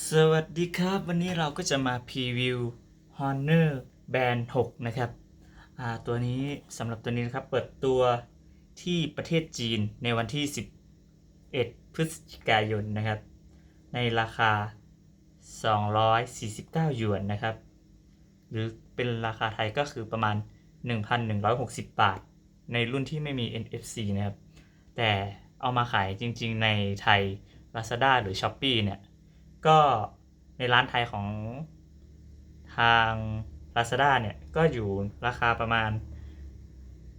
สวัสดีครับ วันนี้เราก็จะมาพรีวิว Honor Band 6 นะครับตัวนี้สำหรับตัวนี้นะครับ เปิดตัวที่ประเทศจีนในวันที่ 11 พฤศจิกายนนะครับ ในราคา 249 หยวนนะครับ หรือเป็นราคาไทยก็คือประมาณ 1,160 บาท ในรุ่นที่ไม่มี NFC นะครับ แต่เอามาขายจริงๆในไทย Lazada หรือ Shopee เนี่ย ก็ในร้านไทยของทาง Lazada เนี่ย ก็อยู่ราคาประมาณ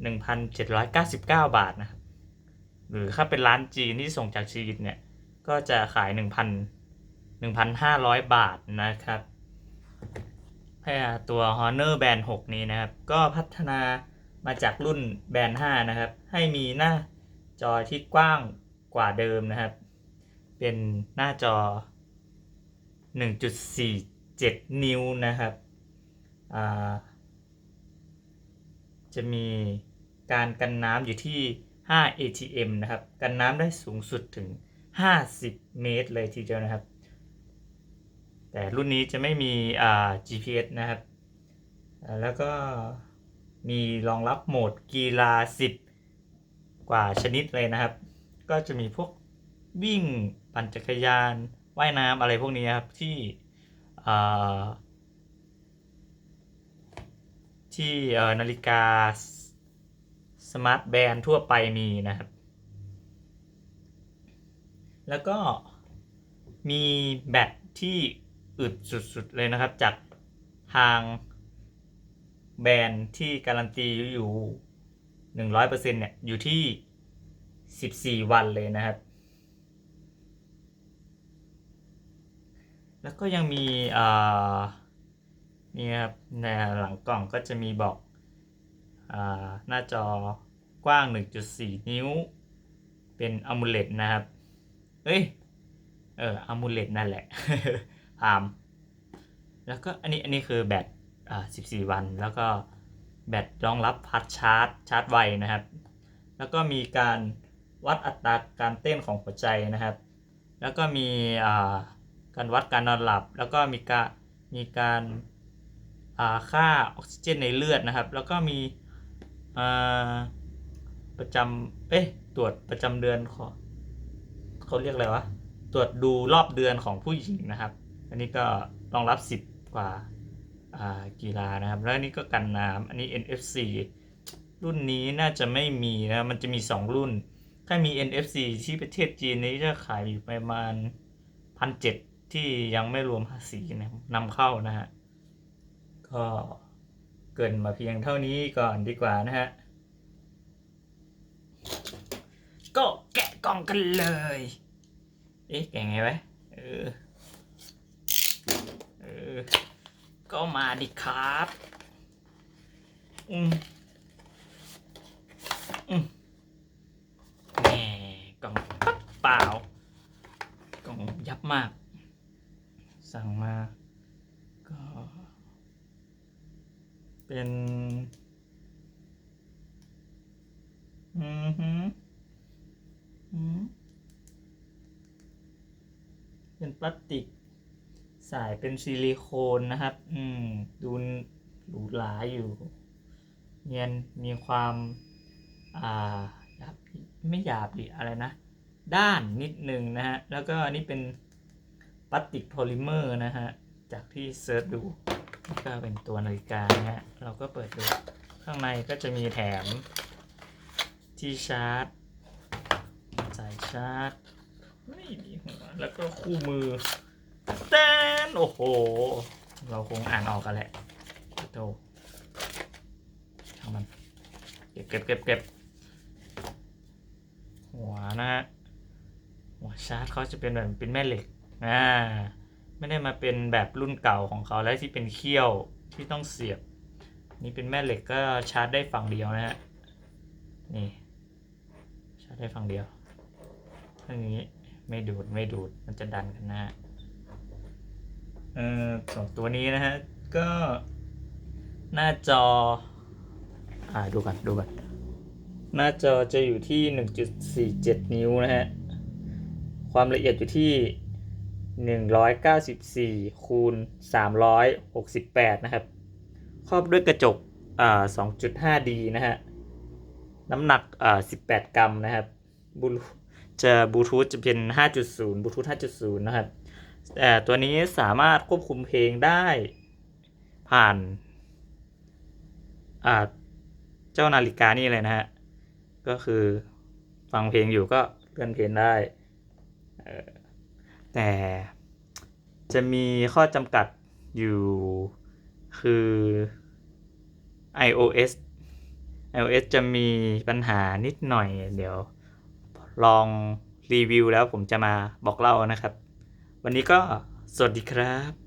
1,799 บาทนะครับ หรือถ้าเป็นร้านจีนที่ส่งจากจีนเนี่ย ก็จะขาย 1,000 1,500 บาทนะครับให้ตัว Honor Band 6 นี้นะครับ ก็พัฒนามาจากรุ่น Band 5 นะครับ ให้มีหน้าจอที่กว้างกว่าเดิมนะครับ เป็นหน้าจอ 1.47 นิ้วนะครับจะมีการกันน้ำอยู่ที่ 5 ATM นะครับ กันน้ำได้สูงสุดถึง 50 เมตรเลยทีเดียวนะครับ แต่รุ่นนี้จะไม่มี GPS นะครับ แล้วก็มีรองรับโหมดกีฬา 10 กว่าชนิดเลยนะครับ ก็จะมีพวกวิ่งปั่นจักรยาน ว่ายน้ำอะไรพวกนี้ครับที่ที่นาฬิกาสมาร์ทแบนทั่วไปมีนะครับ แล้วก็มีแบตที่อึดสุดๆเลยนะครับ จากทางแบรนด์ที่การันตีอยู่หนึ่งร้อยเปอร์เซ็นเนี่ย อยู่ที่สิบสี่วันเลยนะครับ แล้วก็ยังมีนี่ครับในหลังกล่องก็จะมีบอกอหน้าจอกว้าง 1.4 นิ้ว เป็นอะมูเลตนะครับ เอ้ย เอออะมูเลตนั่นแหละพามแล้วก็อันนี้อันนี้คือแบตอ่า14 วัน แล้วก็แบตรองรับพัดชาร์จชาร์จไวนะครับ แล้วก็มีการวัดอัตราการเต้นของหัวใจนะครับ แล้วก็มีอ่า การวัดการนอนหลับ แล้วก็มีการมีการาค่าออกซิเจนในเลือดนะครับ แล้วก็มีประจำเอ๊ะตรวจประจำเดือนของเขาเรียกอะไรวะตรวจดูรอบเดือนของผู้หญิงนะครับ อันนี้ก็รองรับ 10 กว่าากีฬานะครับ แล้วนี้ก็กันน้ำอันนี้ NFC รุ่นนี้น่าจะไม่มีนะมันจะมี 2 รุ่น ถ้ามี NFC ที่ประเทศจีนนี้จะขายอยู่ประมาณพันเจ็ด ที่ยังไม่รวมภาษีนะนำเข้านะฮะ ก็เกินมาเพียงเท่านี้ก่อนดีกว่านะฮะ ก็แกะกล่องกันเลย เอ๊ะแกะไงวะเออ เออ ก็มาดิครับ อืมอืมแหม่กล่องปั๊บเปล่ากล่องยับมาก สั่งมา ก็ เป็นอืมฮึอืมเป็นพลาสติก สายเป็นซิลิโคนนะครับ อืม ดูหรูหราอยู่ เนียนมีความ อ่าหยาบไม่หยาบดิอะไรนะ ด้านนิดหนึ่งนะฮะ แล้วก็อันนี้เป็น พลาสติกโพลิเมอร์นะฮะ จากที่เซิร์ชดูก็เป็นตัวนาฬิกานะฮะ เราก็เปิดดู ข้างในก็จะมีแถม ที่ชาร์จสายชาร์จไม่มีหัวแล้วก็คู่มือแตนโอ้โห เราคงอ่านออกกันแหละโตช่างมันเก็บเก็บเก็บเก็บหัวนะฮะหัวชาร์จเขาจะเป็นแบบเป็นแม่เหล็ก อ่าไม่ได้มาเป็นแบบรุ่นเก่าของเขาแล้วที่เป็นเขี้ยวที่ต้องเสียบ นี่เป็นแม่เหล็กก็ชาร์จได้ฝั่งเดียวนะฮะนี่ชาร์จได้ฝั่งเดียวอันนี้ไม่ดูดไม่ดูดมันจะดันกันนะฮะเอ่อสองตัวนี้นะฮะก็หน้าจอ อ่าดูกันดูกันหน้าจอจะอยู่ที่ 1.47 นิ้วนะฮะ ความละเอียดอยู่ที่ 194 คูณ 368 นะครับ ครอบด้วยกระจกอ่า 2.5D นะฮะ น้ำหนัก 18 กรัมนะครับบูจะบลูทูธจะเป็น 5.0บลูทูธ5.0 นะครับแต่ตัวนี้สามารถควบคุมเพลงได้ผ่านาเจ้านาฬิกานี่เลยนะฮะ ก็คือฟังเพลงอยู่ก็เลื่อนเพลงได้ แต่จะมีข้อจำกัดอยู่คือ iOS iOS จะมีปัญหานิดหน่อย เดี๋ยวลองรีวิวแล้วผมจะมาบอกเล่านะครับ วันนี้ก็สวัสดีครับ